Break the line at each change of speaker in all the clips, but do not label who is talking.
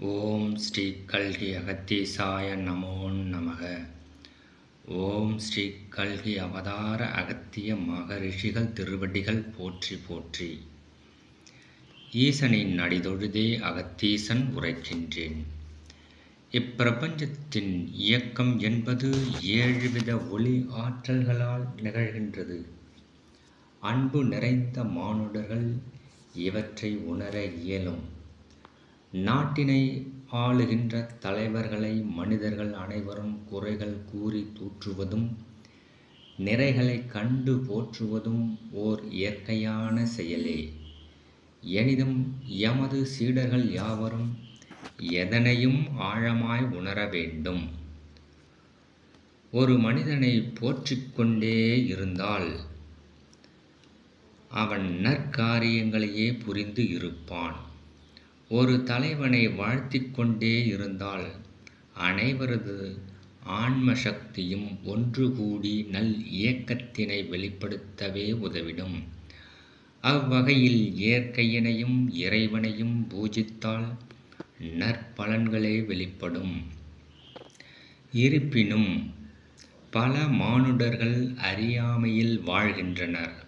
ஓம் ஸ்ரீ கல்கி அகத்தீசாய நமோ நமக. ஓம் ஸ்ரீ கல்கி அவதார அகத்திய மகரிஷிகள் திருவடிகள் போற்றி போற்றி. ஈசனின் நடிதொழுதே அகத்தீசன் உரைக்கின்றேன். இப்பிரபஞ்சத்தின் இயக்கம் என்பது ஏழுவித ஒளி ஆற்றல்களால் நிகழ்கின்றது. அன்பு நிறைந்த மானுடர்கள் இவற்றை உணர இயலும். நாட்டினை ஆளுகின்ற தலைவர்களை மனிதர்கள் அனைவரும் குறைகள் கூறி தூற்றுவதும் நிறைகளை கண்டு போற்றுவதும் ஓர் இயற்கையான செயலே. எனினும் எமது சீடர்கள் யாவரும் எதனையும் ஆழமாய் உணர வேண்டும். ஒரு மனிதனை போற்றிக்கொண்டே இருந்தால் அவன் நற்காரியங்களையே புரிந்து இருப்பான். ஒரு தலைவனை வாழ்த்திக் கொண்டே இருந்தால் அனைவரது ஆன்ம சக்தியும் ஒன்று கூடி நல் இயக்கத்தினை வெளிப்படுத்தவே உதவிடும். அவ்வகையில் இயற்கையினையும் இறைவனையும் பூஜித்தால் நற்பலன்களே வெளிப்படும். இருப்பினும் பல மானுடர்கள் அறியாமையில் வாழ்கின்றனர்.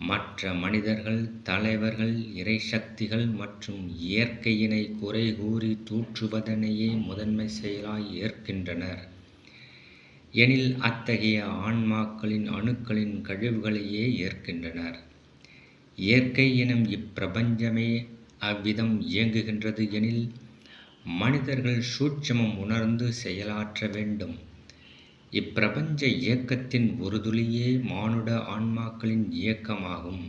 மற்ற மனிதர்கள் தலைவர்கள் இறைசக்திகள் மற்றும் இயற்கையினை குறை கூறி தூற்றுவதனையே முதன்மை செயலாய் ஏற்கின்றனர். எனில் அத்தகைய ஆன்மாக்களின் அணுக்களின் கழிவுகளையே ஏற்கின்றனர். இயற்கை எனும் இப்பிரபஞ்சமே அவ்விதம் இயங்குகின்றது எனில் மனிதர்கள் சூட்சமம் உணர்ந்து செயலாற்ற வேண்டும். இப்பிரபஞ்ச இயக்கத்தின் ஒரு துளியே மானுட ஆன்மாக்களின் இயக்கமாகும்.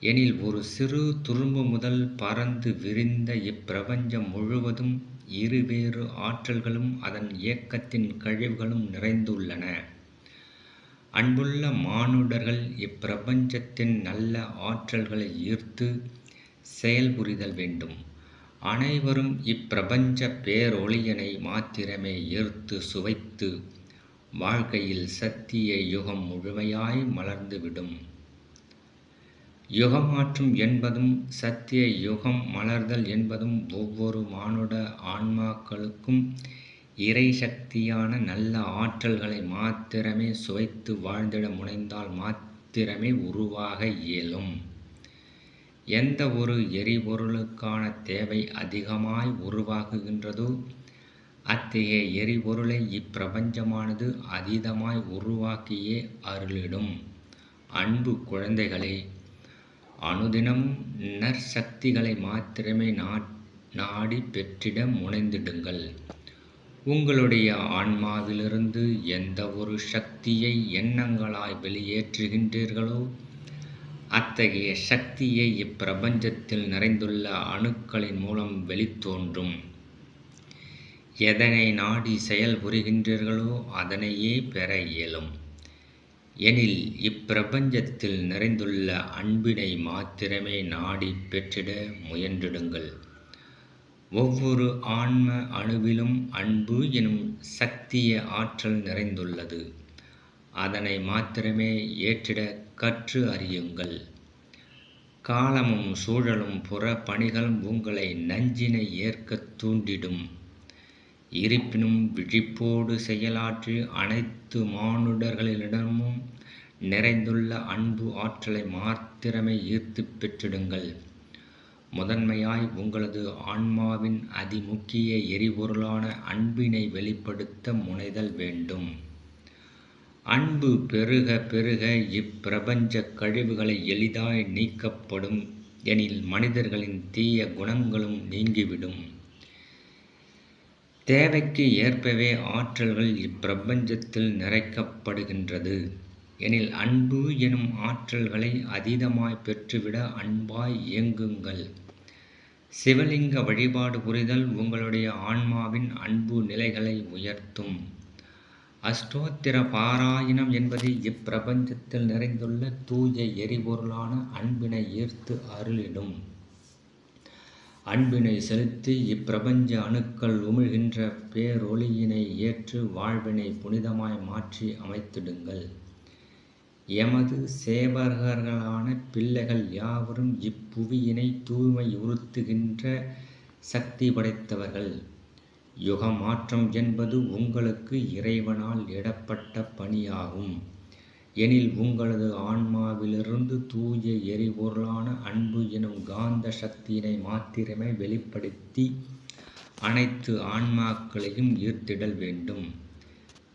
எனில் ஒரு சிறு துரும்பு முதல் பறந்து விரிந்த இப்பிரபஞ்சம் முழுவதும் இருவேறு ஆற்றல்களும் அதன் இயக்கத்தின் கழிவுகளும் நிறைந்துள்ளன. அன்புள்ள மானுடர்கள் இப்பிரபஞ்சத்தின் நல்ல ஆற்றல்களை ஈர்த்து செயல்புரிதல் வேண்டும். அனைவரும் இப்பிரபஞ்ச பேரொளியனை மாத்திரமே ஈர்த்து சுவைத்து வாழ்க்கையில் சத்திய யுகம் முழுமையாய் மலர்ந்துவிடும். யுகமாற்றம் என்பதும் சத்திய யுகம் மலர்தல் என்பதும் ஒவ்வொரு மானுட ஆன்மாக்களுக்கும் இறை சக்தியான நல்ல ஆற்றல்களை மாத்திரமே சுவைத்து வாழ்ந்திட முனைந்தால் மாத்திரமே உருவாக இயலும். எந்த ஒரு எரிபொருளுக்கான தேவை அதிகமாய் உருவாகுகின்றதோ அத்தகைய எரிபொருளை இப்பிரபஞ்சமானது அதீதமாய் உருவாக்கியே அருளிடும். அன்பு குழந்தைகளே அனுதினமும் நற்சக்திகளை மாத்திரமே நாடி பெற்றிட முனைந்திடுங்கள். உங்களுடைய ஆன்மாவிலிருந்து எந்த ஒரு சக்தியை எண்ணங்களாய் வெளியேற்றுகின்றீர்களோ அத்தகைய சக்தியை இப்பிரபஞ்சத்தில் நிறைந்துள்ள அணுக்களின் மூலம் வெளித்தோன்றும். எதனை நாடி செயல்புரிகின்றீர்களோ அதனையே பெற இயலும். எனில் இப்பிரபஞ்சத்தில் நிறைந்துள்ள அன்பினை மாத்திரமே நாடி பெற்றிட முயன்றிடுங்கள். ஒவ்வொரு ஆன்ம அணுவிலும் அன்பு எனும் சக்திய ஆற்றல் நிறைந்துள்ளது. அதனை மாத்திரமே ஏற்றிட கற்று அறியுங்கள். காலமும் சூழலும் புற பணிகளும் உங்களை நஞ்சினை ஏற்க தூண்டிடும். இருப்பினும் விழிப்போடு செயலாற்றி அனைத்து மானுடர்களிடமும் நிறைந்துள்ள அன்பு ஆற்றலை மாத்திரமே ஈர்த்து பெற்றிடுங்கள். முதன்மையாய் உங்களது ஆன்மாவின் அதிமுக்கிய எரிபொருளான அன்பினை வெளிப்படுத்த முனைதல் வேண்டும். அன்பு பெருக பெருக இப்பிரபஞ்ச கழிவுகளை எளிதாய் நீக்கப்படும் எனில் மனிதர்களின் தீய குணங்களும் நீங்கிவிடும். தேவைக்கு ஏற்பவே ஆற்றல்கள் இப்பிரபஞ்சத்தில் நிறைக்கப்படுகின்றது. எனில் அன்பு எனும் ஆற்றல்களை அதீதமாய் பெற்றுவிட அன்பாய் இயங்குங்கள். சிவலிங்க வழிபாடு புரிதல் உங்களுடைய ஆன்மாவின் அன்பு நிலைகளை உயர்த்தும். அஷ்டோத்திர பாராயணம் என்பது இப்பிரபஞ்சத்தில் நிறைந்துள்ள தூய எரிபொருளான அன்பினை ஈர்த்து அருளிடும். அன்பினை செலுத்தி இப்பிரபஞ்ச அணுக்கள் உமிழ்கின்ற பேரொளியினை ஏற்று வாழ்வினை புனிதமாய் மாற்றி அமைத்திடுங்கள். எமது சேவகர்களான பிள்ளைகள் யாவரும் இப்புவியினை தூய்மையுறுத்துகின்ற சக்தி படைத்தவர்கள். யுக மாற்றம் என்பது உங்களுக்கு இறைவனால் இடப்பட்ட பணியாகும். எனில் உங்களது ஆன்மாவிலிருந்து தூய எரிபொருளான அன்பு எனும் காந்த சக்தியினை மாத்திரமே வெளிப்படுத்தி அனைத்து ஆன்மாக்களையும் ஈர்த்திடல் வேண்டும்.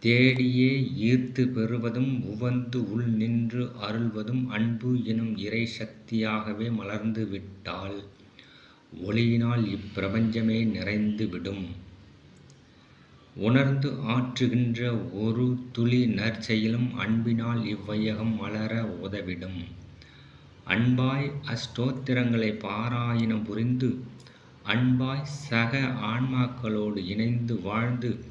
தேடியே ஈர்த்து பெறுவதும் உவந்து உள் நின்று அருள்வதும் அன்பு எனும் இறை சக்தியாகவே மலர்ந்து விட்டால் ஒளியினால் இப்பிரபஞ்சமே நிறைந்து விடும். உணர்ந்து ஆற்றுகின்ற ஒரு துளி நற்செயலும் அன்பினால் இவ்வையகம் மலர உதவிடும். அன்பாய் அஸ்தோத்திரங்களை பாராயணம் புரிந்து அன்பாய் சக ஆன்மாக்களோடு இணைந்து வாழ்ந்து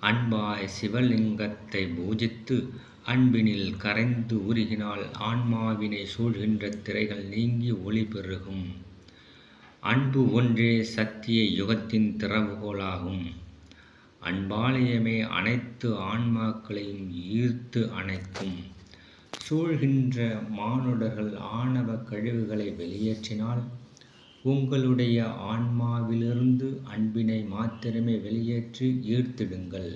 அன்பாய் சிவலிங்கத்தை பூஜித்து அன்பினில் கரைந்து உருகினால் ஆன்மாவினை சூழ்கின்ற திரைகள் நீங்கி ஒளி பெருகும். அன்பு ஒன்றே சத்திய யுகத்தின் திறவுகோலாகும். அன்பாலயமே அனைத்து ஆன்மாக்களையும் ஈர்த்து அணைக்கும். சூழ்கின்ற மானுடர்கள் ஆணவ கழிவுகளை வெளியேற்றினால் உங்களுடைய ஆன்மாவிலிருந்து அன்பினை மாத்திரமே வெளியேற்றி ஈர்த்திடுங்கள்.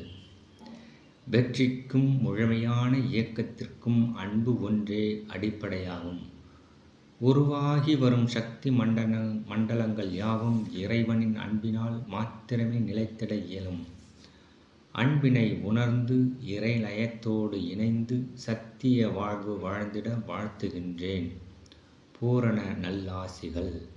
வெற்றிக்கும் முழுமையான இயக்கத்திற்கும் அன்பு ஒன்றே அடிப்படையாகும். உருவாகி வரும் சக்தி மண்டல மண்டலங்கள் யாவும் இறைவனின் அன்பினால் மாத்திரமே நிலைத்திட இயலும். அன்பினை உணர்ந்து இறைநயத்தோடு இணைந்து சத்திய வாழ்வு வாழ்ந்திட வாழ்த்துகின்றேன். பூரண நல்லாசிகள்.